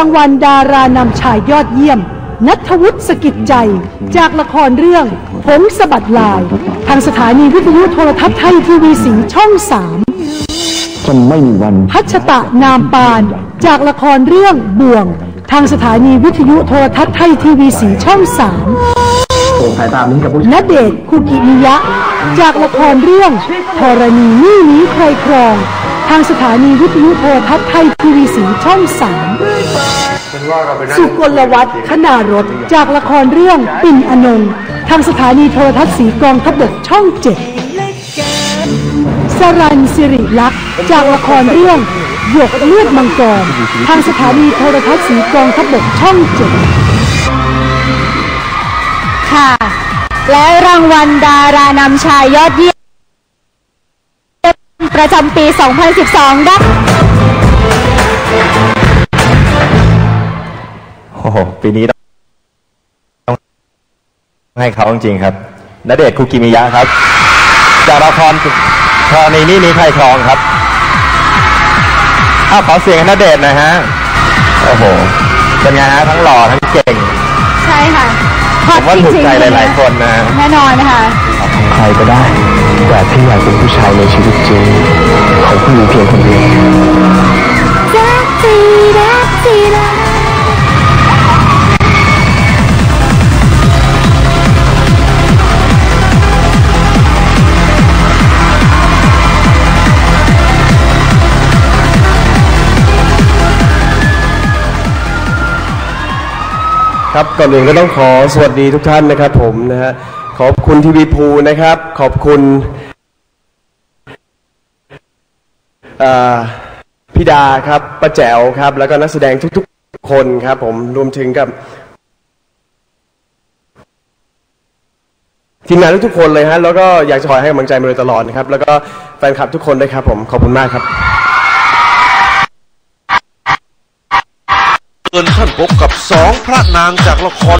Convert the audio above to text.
างวัลดารานำชายยอดเยี่ยม นัทวุฒิสกิจใจ จากละครเรื่องผงสะบัดลาย ทางสถานีวิทยุโทรทัศน์ไทยทีวีสีช่องสามจะไม่มีวันพัชตะนามปาน จากละครเรื่องบ่วง ทางสถานีวิทยุโทรทัศน์ไทยทีวีสีช่องสามโปร่งสายตานี้กับผู้ชายณเดชน์คุกิมิยะ จากละครเรื่องธรณีนี่นี้ใครครอง ทางสถานีวิทยุโทรทัศน์ไทยทีวีสีช่องสามสุกลวัฒน์ขนารถจากละครเรื่องปิ่นอนงค์ทางสถานีโทรทัศน์สีกองทัพบกช่องเจ็ดสรันสิริลักษณ์จากละครเรื่องหยกเลือดมังกรทางสถานีโทรทัศน์สีกองทัพบกช่องเจ็ดค่ะ และรางวัลดารานำชายยอดเยี่ยม ประจำปี 2012ได้โอ้โหปีนี้ต้องให้เขาจริงๆครับณเดชน์คุกิมิยะครับ จากละครธรณีนี่นี้ใครครองครับอ้าวขอเสียงให้ณเดชน์หนะฮะโอ้โหเป็นไงฮะทั้งหล่อทั้งเก่ง ใช่ค่ะผมว่าถูกใจหลาย ๆ คนนะ แน่นอนนะคะของใครก็ได้ แต่ที่อยากเป็นผู้ชายในชีวิตจริง ของผู้หญิงเพียงคนเดียวครับก่อนอื่นก็ต้องขอสวัสดีทุกท่านนะครับผมนะฮะขอบคุณทีวีภูนะครับ ขอบคุณอ่า พี่ดาครับป้าแจ๋วครับ แล้วก็นักแสดงทุกๆคนครับ ผมรวมถึงกับทีมงานทุกๆคนเลยฮะแล้วก็อยากจะขอให้กำลังใจมาโดยตลอดนะครับ แล้วก็แฟนคลับทุกคนด้วยครับผมขอบคุณมากครับเชิญท่านพบกับสองพระนางจากละคร